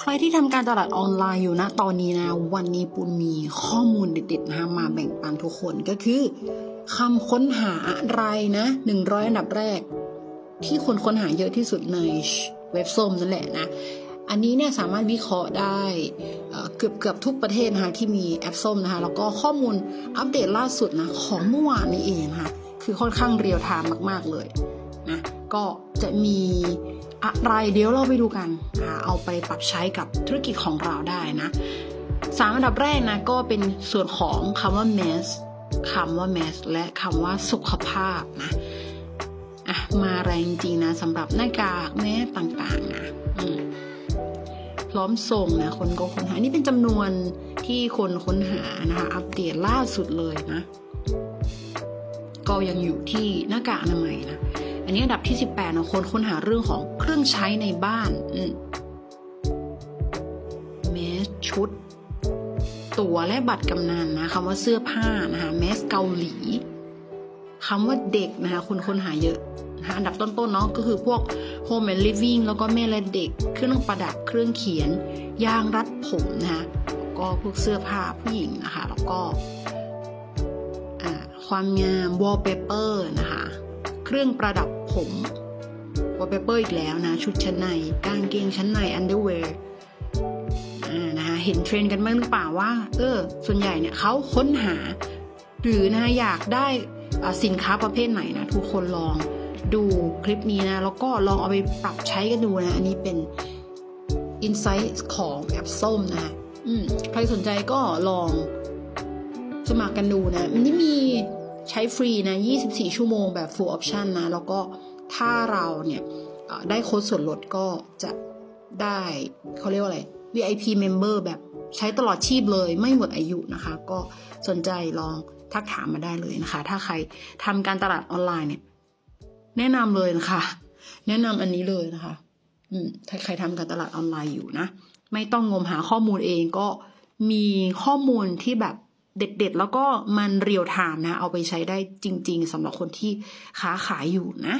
ใครที่ทำการตลาดออนไลน์อยู่นะตอนนี้นะ วันนี้ปุณมีข้อมูลเด็ดๆนะคะมาแบ่งปันทุกคนก็คือคำค้นหาอะไรนะ100อันดับแรก ที่คนค้นหาเยอะที่สุดในเว็บส้มนั่นแหละนะ อันนี้เนี่ยสามารถวิเคราะห์ได้เกือบเกือบทุกประเทศนะคะที่มีแอปส้มนะคะแล้วก็ข้อมูลอัปเดตล่าสุดนะของเมื่อวานนี้เองนะคะคือค่อนข้างเรียลไทม์มาก ๆ เลย นะก็จะมีอะไรเดี๋ยวเราไปดูกันนะเอาไปปรับใช้กับธุรกิจของเราได้นะสามอันดับแรกนะก็เป็นส่วนของคำว่า mass คำว่า mass และคำว่าสุขภาพนะอะมาแรงจริงนะสำหรับหน้ากากแมสต่างๆนะพร้อมส่งนะคนก็ค้นหา นี่เป็นจำนวนที่คนค้นหานะคะ อัปเดตล่าสุดเลยนะ ก็ยังอยู่ที่หน้ากากอนามัยนะ นนี้อันดับที่ 18นะคนค้นหาเรื่องของเครื่องใช้ในบ้านอืมแมสชุด ตั๋วและบัตรกำนันนะคำว่าเสื้อผ้านะคะแมสเกาหลีคำว่าเด็กนะคะคนค้นหาเยอะนะคะอันดับต้นๆเนาะก็คือพวก Home and Living แล้วก็แม่และเด็ก เครื่องประดับเครื่องเขียน ยางรัดผมนะคะก็พวกเสื้อผ้าผู้หญิงนะคะ แล้วก็ความงาม wallpaper นะคะ เครื่องประดับผม wallpaper อีกแล้วนะ ชุดชั้นในกางเกงชั้นใน underwear อ่านะคะเห็นเทรนด์กันบ้างหรือเปล่าว่า เออ ส่วนใหญ่เนี่ยเขาค้นหา หรือนะคะอยากได้สินค้าประเภทไหนนะ ทุกคนลองดูคลิปนี้นะ แล้วก็ลองเอาไปปรับใช้กันดูนะ อันนี้เป็นอินไซต์ของแอปส้มนะคะอืมใครสนใจก็ลองสมัครกันดูนะมันนี่มี ใช้ฟรีนะ 24 ชั่วโมงแบบ full option นะ แล้วก็ถ้าเราเนี่ยได้โค้ดส่วนลดก็จะได้เขาเรียกว่าอะไร VIP member แบบใช้ตลอดชีพเลยไม่หมดอายุนะคะ ก็สนใจลองทักถามมาได้เลยนะคะ ถ้าใครทำการตลาดออนไลน์เนี่ย แนะนำเลยนะคะ แนะนำอันนี้เลยนะคะ อืมถ้าใครทำการตลาดออนไลน์อยู่นะ ไม่ต้องงมหาข้อมูลเองก็มีข้อมูลที่แบบ เด็ดๆ แล้วก็มันเรียวไทม์นะ เอาไปใช้ได้จริง ๆสำหรับคนที่ค้าขายอยู่นะ